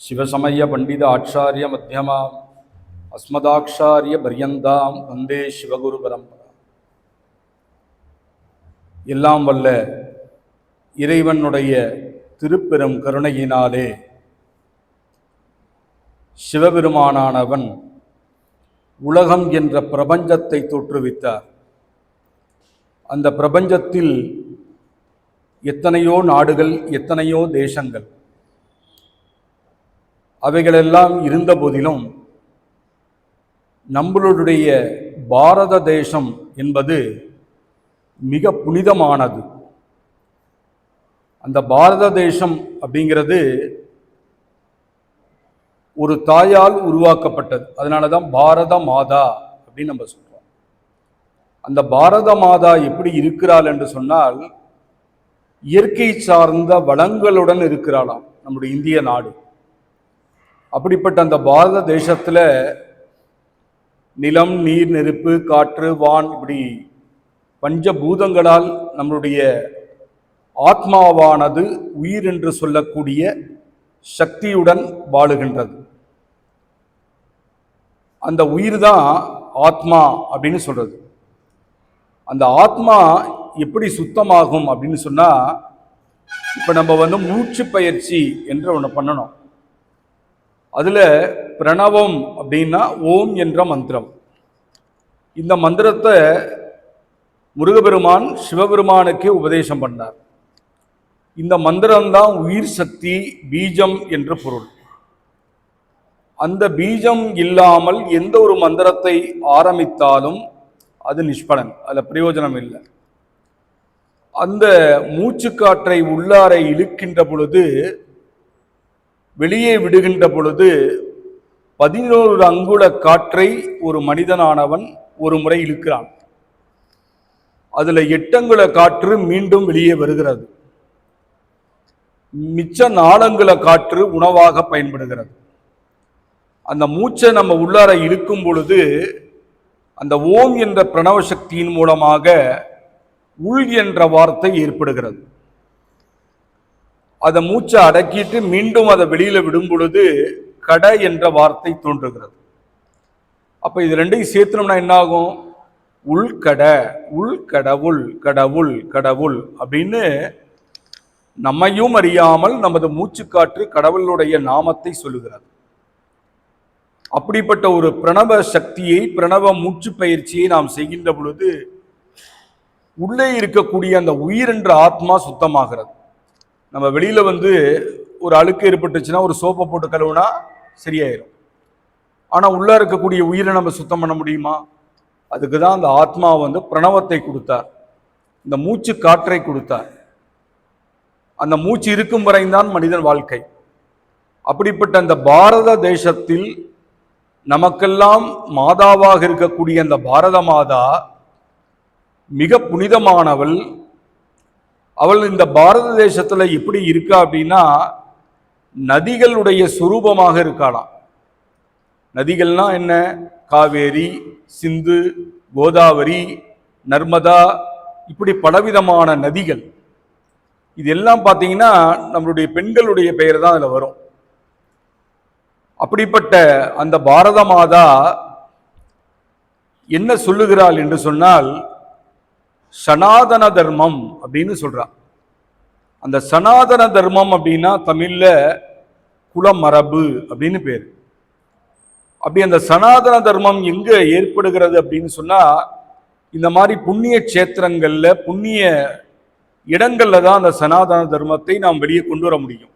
ಶಿವಸಮಯ ಪಂಡಿತ ಆಚಾರ್ಯ ಮಧ್ಯಮ ಅಸ್ಮದಾಕ್ಷಾರ್ಯ ಪರ್ಯಂತಾಂ வந்தே சிவகுரு பரம்பரா எல்லாம் வல்ல இறைவனுடைய திருப்பெரும் கருணையினாலே சிவபெருமானானவன் உலகம் என்ற பிரபஞ்சத்தை தோற்றுவித்தார் அந்த பிரபஞ்சத்தில் எத்தனையோ நாடுகள் எத்தனையோ தேசங்கள் அவைகளெல்லாம் இருந்த போதிலும் நம்மளுடைய பாரத தேசம் என்பது மிக புனிதமானது. அந்த பாரத தேசம் அப்படிங்கிறது ஒரு தாயால் உருவாக்கப்பட்டது. அதனால தான் பாரத மாதா அப்படின்னு நம்ம சொல்கிறோம் அந்த பாரத மாதா எப்படி இருக்கிறாள் என்று சொன்னால் இயற்கை சார்ந்த வளங்களுடன் இருக்கிறாளாம் நம்முடைய இந்திய நாடு. அப்படிப்பட்ட அந்த பாரத தேசத்தில் நிலம் நீர் நெருப்பு காற்று வான் இப்படி பஞ்சபூதங்களால் நம்மளுடைய ஆத்மாவானது உயிர் என்று சொல்லக்கூடிய சக்தியுடன் வாழுகின்றது. அந்த உயிர் தான் ஆத்மா அப்படின்னு சொல்கிறது அந்த ஆத்மா எப்படி சுத்தமாகும் அப்படின்னு சொன்னால் இப்போ நம்ம வந்து மூச்சு பயிற்சி என்று ஒன்று பண்ணணும். அதில் பிரணவம் அப்படின்னா ஓம் என்ற மந்திரம். இந்த மந்திரத்தை முருகபெருமான் சிவபெருமானுக்கே உபதேசம் பண்ணார். இந்த மந்திரம்தான் உயிர் சக்தி பீஜம் என்று பொருள். அந்த பீஜம் இல்லாமல் எந்த ஒரு மந்திரத்தை ஆரம்பித்தாலும் அது நிஷ்பலன் அதில் பிரயோஜனம் இல்லை. அந்த மூச்சுக்காற்றை உள்ளார இழுக்கின்ற பொழுது வெளியே விடுகின்ற பொழுது பதினோரு அங்குல காற்றை ஒரு மனிதனானவன் ஒரு முறை இழுக்கிறான். அதில் எட்டங்குல காற்று மீண்டும் வெளியே வருகிறது. மிச்ச நாலங்குல காற்று உணவாக பயன்படுகிறது. அந்த மூச்சை நம்ம உள்ளார இழுக்கும் பொழுது அந்த ஓம் என்ற பிரணவ சக்தியின் மூலமாக உள் என்ற வார்த்தை ஏற்படுகிறது. அதை மூச்சை அடக்கிட்டு மீண்டும் அதை வெளியில விடும் பொழுது கட என்ற வார்த்தை தோன்றுகிறது. அப்ப இது ரெண்டையும் சேர்த்தனம்னா என்ன ஆகும் உள்கட உள் கடவுள் கடவுள் கடவுள் அப்படின்னு நம்மையும் அறியாமல் நமது மூச்சுக்காற்று கடவுளுடைய நாமத்தை சொல்லுகிறது. அப்படிப்பட்ட ஒரு பிரணவ சக்தியை பிரணவ மூச்சு பயிற்சியை நாம் செய்கின்ற பொழுது உள்ளே இருக்கக்கூடிய அந்த உயிர் என்ற ஆத்மா சுத்தமாகிறது. நம்ம வெளியில் வந்து ஒரு அழுக்கு ஏற்பட்டுச்சுன்னா ஒரு சோப்பை போட்டு கழுவுனா சரியாயிரும். ஆனால் உள்ளே இருக்கக்கூடிய உயிரை நம்ம சுத்தம் பண்ண முடியுமா? அதுக்கு தான் அந்த ஆத்மா வந்து பிரணவத்தை கொடுத்தார். இந்த மூச்சு காற்றை கொடுத்தார். அந்த மூச்சு இருக்கும் வரைதான் மனிதன் வாழ்க்கை. அப்படிப்பட்ட அந்த பாரத தேசத்தில் நமக்கெல்லாம் மாதாவாக இருக்கக்கூடிய அந்த பாரத மாதா மிக புனிதமானவள். அவள் இந்த பாரத தேசத்தில் எப்படி இருக்கா அப்படின்னா நதிகளுடைய சுரூபமாக இருக்காளாம். நதிகள்னா என்ன? காவேரி சிந்து கோதாவரி நர்மதா இப்படி பலவிதமான நதிகள். இது எல்லாம் பார்த்தீங்கன்னா நம்மளுடைய பெண்களுடைய பெயர் தான் அதில் வரும். அப்படிப்பட்ட அந்த பாரத மாதா என்ன சொல்லுகிறாள் என்று சொன்னால் சனாதன தர்மம் அப்படின்னு சொல்றா. அந்த சனாதன தர்மம் அப்படின்னா தமிழ்ல குலமரபு அப்படின்னு பேர். அப்படி அந்த சனாதன தர்மம் எங்க ஏற்படுகிறது அப்படின்னு சொன்னா இந்த மாதிரி புண்ணிய கஷேத்திரங்கள்ல புண்ணிய இடங்கள்ல தான் அந்த சனாதன தர்மத்தை நாம் வெளியே கொண்டு வர முடியும்.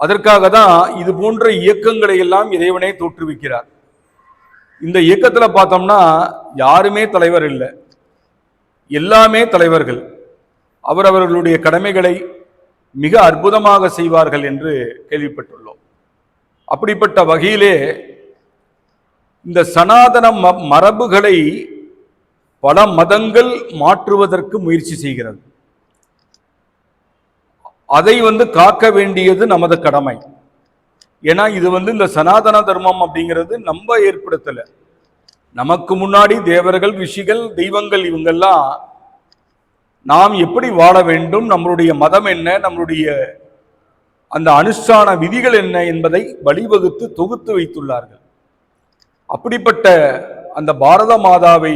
அதற்காக தான் இது போன்ற இயக்கங்களை எல்லாம் இறைவனே தோற்றுவிக்கிறார். இந்த இயக்கத்துல பார்த்தோம்னா யாருமே தலைவர் இல்லை. எல்லாமே தலைவர்கள். அவரவர்களுடைய கடமைகளை மிக அற்புதமாக செய்வார்கள் என்று கேள்விப்பட்டுள்ளோம். அப்படிப்பட்ட வகையிலே இந்த சனாதன ம- மரபுகளை பல மதங்கள் மாற்றுவதற்கு முயற்சி செய்கிறது. அதை வந்து காக்க வேண்டியது நமது கடமை. ஏன்னா இது வந்து இந்த சனாதன தர்மம் அப்படிங்கிறது நம்ம ஏற்படுத்தலை. நமக்கு முன்னாடி தேவர்கள் ரிஷிகள் தெய்வங்கள் இவங்கெல்லாம் நாம் எப்படி வாழ வேண்டும் நம்மளுடைய மதம் என்ன நம்மளுடைய அந்த அனுஷ்டான விதிகள் என்ன என்பதை வழிவகுத்து தொகுத்து வைத்துள்ளார்கள். அப்படிப்பட்ட அந்த பாரத மாதாவை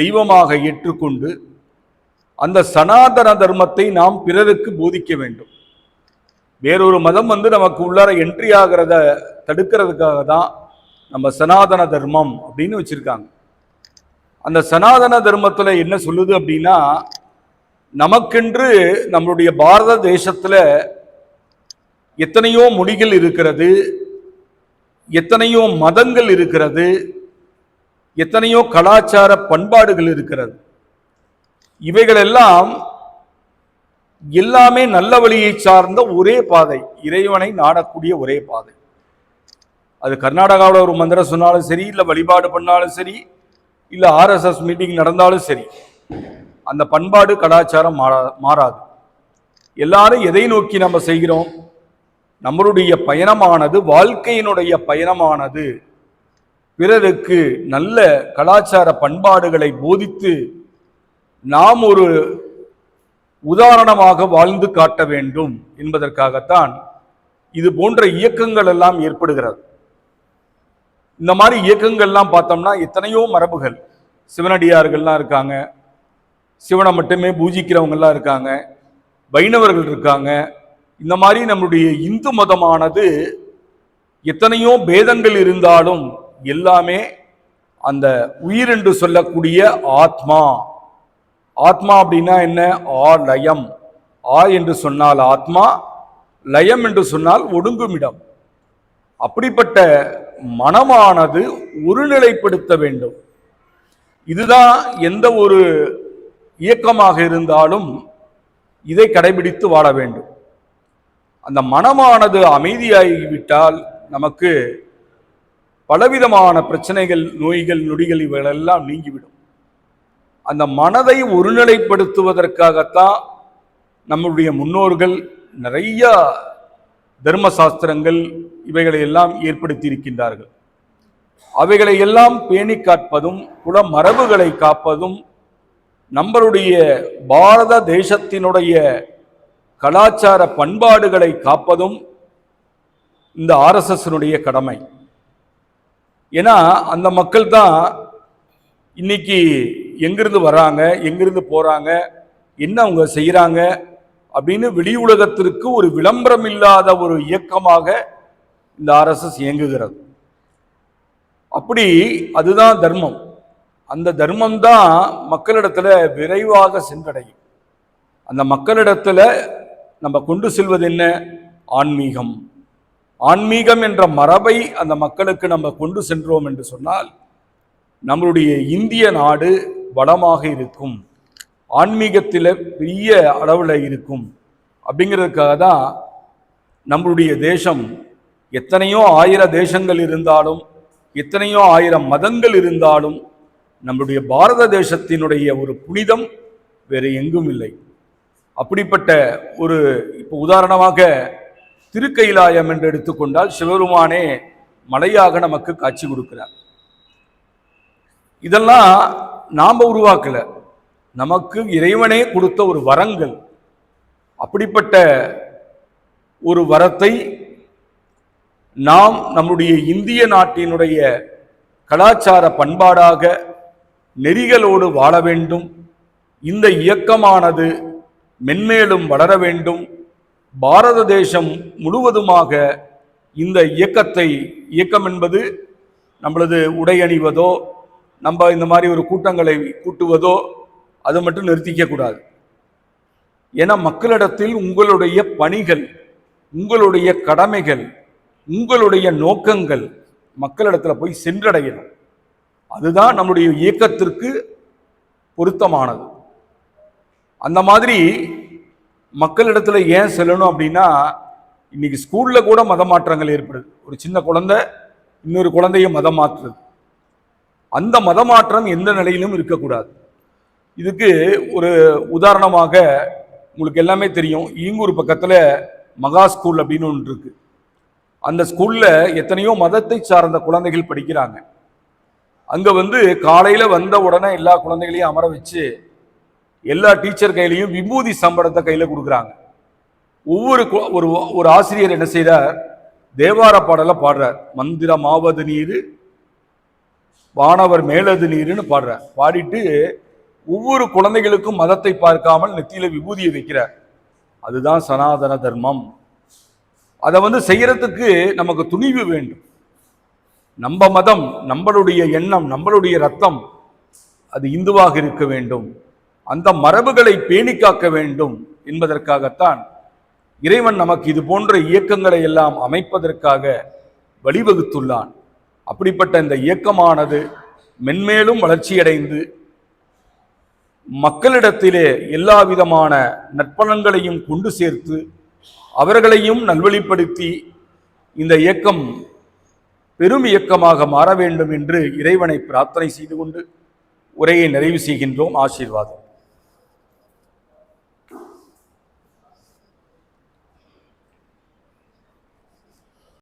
தெய்வமாக ஏற்றுக்கொண்டு அந்த சனாதன தர்மத்தை நாம் பிறருக்கு போதிக்க வேண்டும். வேறொரு மதம் வந்து நமக்கு உள்ளார என்ட்ரி ஆகிறத தடுக்கிறதுக்காக தான் நம்ம சனாதன தர்மம் அப்படின்னு வச்சுருக்காங்க. அந்த சனாதன தர்மத்தில் என்ன சொல்லுது அப்படின்னா நமக்கென்று நம்மளுடைய பாரத தேசத்தில் எத்தனையோ மொழிகள் இருக்கிறது எத்தனையோ மதங்கள் இருக்கிறது எத்தனையோ கலாச்சார பண்பாடுகள் இருக்கிறது. இவைகளெல்லாம் எல்லாமே நல்ல வழியை சார்ந்த ஒரே பாதை இறைவனை நாடக்கூடிய ஒரே பாதை. அது கர்நாடகாவில் ஒரு மந்திரம் சொன்னாலும் சரி இல்லை வழிபாடு பண்ணாலும் சரி இல்லை ஆர்எஸ்எஸ் மீட்டிங் நடந்தாலும் சரி அந்த பண்பாடு கலாச்சாரம் மாறா மாறாது. எல்லாரும் எதை நோக்கி நம்ம செய்கிறோம்? நம்மளுடைய பயணமானது வாழ்க்கையினுடைய பயணமானது. பிறருக்கு நல்ல கலாச்சார பண்பாடுகளை போதித்து நாம் ஒரு உதாரணமாக வாழ்ந்து காட்ட வேண்டும் என்பதற்காகத்தான் இது போன்ற இயக்கங்கள் எல்லாம் ஏற்படுகிறது. இந்த மாதிரி இயக்கங்கள்லாம் பார்த்தோம்னா எத்தனையோ மரபுகள். சிவனடியார்கள்லாம் இருக்காங்க. சிவனை மட்டுமே பூஜிக்கிறவங்கெல்லாம் இருக்காங்க. வைணவர்கள் இருக்காங்க. இந்த மாதிரி நம்முடைய இந்து மதமானது எத்தனையோ பேதங்கள் இருந்தாலும் எல்லாமே அந்த உயிர் என்று சொல்லக்கூடிய ஆத்மா. ஆத்மா அப்படின்னா என்ன? ஆ லயம். ஆ என்று சொன்னால் ஆத்மா லயம் என்று சொன்னால் ஒடுங்குமிடம். அப்படிப்பட்ட மனமானது ஒருநிலைப்படுத்த வேண்டும். இதுதான் எந்த ஒரு இயக்கமாக இருந்தாலும் இதை கடைபிடித்து வாழ வேண்டும். அந்த மனமானது அமைதியாகிவிட்டால் நமக்கு பலவிதமான பிரச்சனைகள் நோய்கள் நொடிகள் இவைகளெல்லாம் நீங்கிவிடும். அந்த மனதை ஒருநிலைப்படுத்துவதற்காகத்தான் நம்முடைய முன்னோர்கள் நிறையா தர்ம சாஸ்திரங்கள் இவைகளை எல்லாம் ஏற்படுத்தி இருக்கின்றார்கள் அவைகளை எல்லாம் பேணி காப்பதும் குல மரபுகளை காப்பதும் நம்மளுடைய பாரத தேசத்தினுடைய கலாச்சார பண்பாடுகளை காப்பதும் இந்த ஆர்எஸ்எஸ்னுடைய கடமை. ஏன்னா அந்த மக்கள் தான் இன்னைக்கு எங்கிருந்து வராங்க எங்கிருந்து போகிறாங்க என்ன அவங்க செய்கிறாங்க அப்படின்னு வெளி உலகத்திற்கு ஒரு விளம்பரம் இல்லாத ஒரு இயக்கமாக இந்த ஆர்எஸ்எஸ் இயங்குகிறது. அப்படி அதுதான் தர்மம். அந்த தர்மம் தான் மக்களிடத்துல விரைவாக சென்றடையும். அந்த மக்களிடத்துல நம்ம கொண்டு செல்வது என்ன? ஆன்மீகம். ஆன்மீகம் என்ற மரபை அந்த மக்களுக்கு நம்ம கொண்டு சென்றோம் என்று சொன்னால் நம்மளுடைய இந்திய நாடு வளமாக இருக்கும். ஆன்மீகத்தில் பெரிய அளவில் இருக்கும். அப்படிங்கிறதுக்காக தான் நம்மளுடைய தேசம் எத்தனையோ ஆயிர தேசங்கள் இருந்தாலும் எத்தனையோ ஆயிரம் மதங்கள் இருந்தாலும் நம்முடைய பாரத தேசத்தினுடைய ஒரு புனிதம் வேறு எங்கும் இல்லை. அப்படிப்பட்ட ஒரு இப்போ உதாரணமாக திருக்கைலாயம் என்று எடுத்துக்கொண்டால் சிவபெருமானே மலையாக நமக்கு காட்சி கொடுக்கிறார். இதெல்லாம் நாம் உருவாக்கல. நமக்கு இறைவனே கொடுத்த ஒரு வரங்கள். அப்படிப்பட்ட ஒரு வரத்தை நாம் நம்முடைய இந்திய நாட்டினுடைய கலாச்சார பண்பாடாக நெறிகளோடு வாழ வேண்டும். இந்த இயக்கமானது மென்மேலும் வளர வேண்டும். பாரத தேசம் முழுவதுமாக இந்த இயக்கத்தை இயக்கம் என்பது நம்மளது உடை அணிவதோ நம்ம இந்த மாதிரி ஒரு கூட்டங்களை கூட்டுவதோ அது மட்டும் நிறுத்திக்க கூடாது. ஏன்னா மக்களிடத்தில் உங்களுடைய பணிகள் உங்களுடைய கடமைகள் உங்களுடைய நோக்கங்கள் மக்களிடத்தில் போய் சென்றடையணும். அதுதான் நம்முடைய இயக்கத்திற்கு பொருத்தமானது. அந்த மாதிரி மக்களிடத்தில் ஏன் செல்லணும் அப்படின்னா இன்னைக்கு ஸ்கூலில் கூட மத மாற்றங்கள் ஏற்படுது. ஒரு சின்ன குழந்தை இன்னொரு குழந்தைய மதம் மாற்றுறது அந்த மதமாற்றம் எந்த நிலையிலும் இருக்கக்கூடாது. இதுக்கு ஒரு உதாரணமாக உங்களுக்கு எல்லாமே தெரியும். ஈங்கூர் பக்கத்தில் மகா ஸ்கூல் அப்படின்னு ஒன்று இருக்குது அந்த ஸ்கூலில் எத்தனையோ மதத்தை சார்ந்த குழந்தைகள் படிக்கிறாங்க. அங்கே வந்து காலையில் வந்த உடனே எல்லா குழந்தைகளையும் அமர வச்சு எல்லா டீச்சர் கையிலையும் விபூதி சம்பளத்தை கையில் கொடுக்குறாங்க. ஒவ்வொரு ஒரு ஒரு ஆசிரியர் என்ன செய்கிறார் தேவார பாடலை பாடுறார். மந்திரமாவது நீர் வானவர் மேலது நீருன்னு பாடுறார். பாடிட்டு ஒவ்வொரு குழந்தைகளுக்கும் மதத்தை பார்க்காமல் நெத்தியில விபூதியை வைக்கிறார் அதுதான் சனாதன தர்மம். அதை வந்து செய்யறதுக்கு நமக்கு துணிவு வேண்டும். நம்ம மதம் நம்மளுடைய எண்ணம் நம்மளுடைய ரத்தம் அது இந்துவாக இருக்க வேண்டும். அந்த மரபுகளை பேணி காக்க வேண்டும் என்பதற்காகத்தான் இறைவன் நமக்கு இது போன்ற இயக்கங்களை எல்லாம் அமைப்பதற்காக வழிவகுத்துள்ளான். அப்படிப்பட்ட இந்த இயக்கமானது மென்மேலும் வளர்ச்சியடைந்து மக்களிடத்திலே எல்லா விதமான நற்பலன்களையும் கொண்டு சேர்த்து அவர்களையும் நல்வழிப்படுத்தி இந்த இயக்கம் பெரும் இயக்கமாக மாற வேண்டும் என்று இறைவனை பிரார்த்தனை செய்து கொண்டு உரையை நிறைவு செய்கின்றோம். ஆசீர்வாதம்.